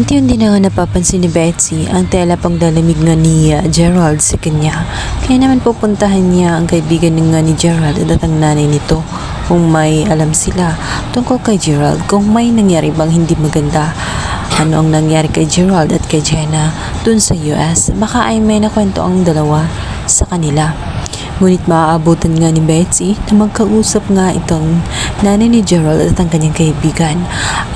Unti-unti na nga napapansin ni Betsy ang tela paglalamig nga ni uh, Gerald sa kanya. Kaya naman pupuntahan niya ang kaibigan ng nga ni Gerald at ang nanay nito kung may alam sila tungkol kay Gerald kung may nangyari bang hindi maganda. Ano ang nangyari kay Gerald at kay Jenna dun sa US? Baka ay may nakwento ang dalawa sa kanila. Ngunit maaabutan nga ni Betsy na magkausap nga itong nanay ni Gerald at ang kanyang kaibigan.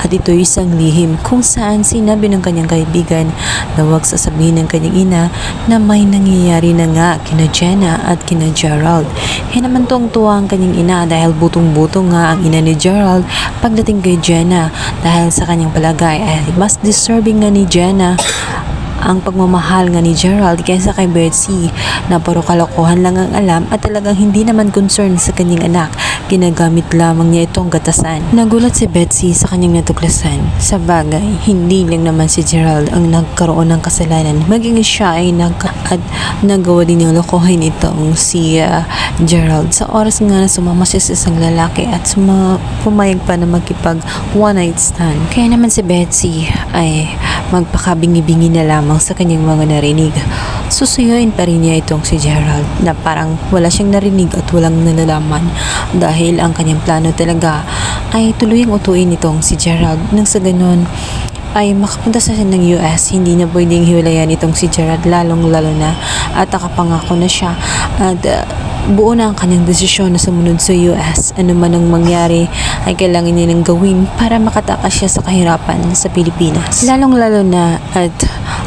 At ito isang lihim kung saan sinabi ng kanyang kaibigan na huwag sasabihin ng kanyang ina na may nangyayari na nga kina Jenna at kina Gerald. Naman tuwang tuwa ang kanyang ina dahil butong-buto nga ang ina ni Gerald pagdating kay Jenna dahil sa kanyang palagay ay mas deserving nga ni Jenna ang pagmamahal nga ni Gerald kaysa kay Betsy na puro kalokohan lang ang alam at talagang hindi naman concern sa kanyang anak. Ginagamit lamang niya itong gatasan. Nagulat si Betsy sa kanyang natuklasan. Sa bagay, hindi lang naman si Gerald ang nagkaroon ng kasalanan. Maging siya ay nag at nagawa din ng lokohin itong si ah, Gerald. Sa oras nga na sumama siya sa isang lalaki at suma, pumayag pa na magkipag one night stand. Kaya naman si Betsy ay magpakabingi-bingi na lamang sa kanyang mga narinig. Susuyuin pa rin niya itong si Gerald na parang wala siyang narinig at walang nalalaman dahil ang kanyang plano talaga ay tuluyang utuin itong si Gerald nang sa ganon ay makapunta sa siya ng US, hindi na pwedeng hiwalayan itong si Gerald lalong lalo na at nakapangako na siya at uh, buo na ang kanyang desisyon na sumunod sa US. Ano man ang mangyari ay kailangan niya nang gawin para makatakas siya sa kahirapan sa Pilipinas. Lalong lalo na at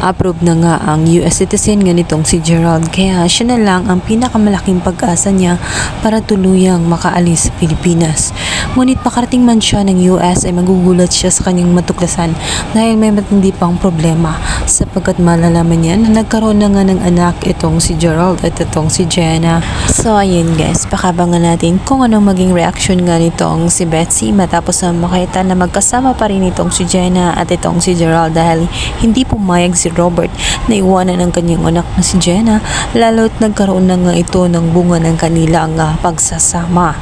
approve na nga ang US citizen nga nitong si Gerald kaya siya na lang ang pinakamalaking pag-asa niya para tuluyang makaalis sa Pilipinas. Ngunit makarating man siya ng US ay magugulat siya sa kanyang matuklasan dahil may matindi pang problema sapagkat malalaman niya na nagkaroon na nga ng anak itong si Gerald at itong si Jenna. So ayun guys, pakabangan natin kung anong maging reaction nga nitong si Betsy matapos na makita na magkasama pa rin itong si Jenna at itong si Gerald dahil hindi pumayag si Robert na iwanan ang kanyang anak na si Jenna lalo't nagkaroon na nga ito ng bunga ng kanilang ah, pagsasama.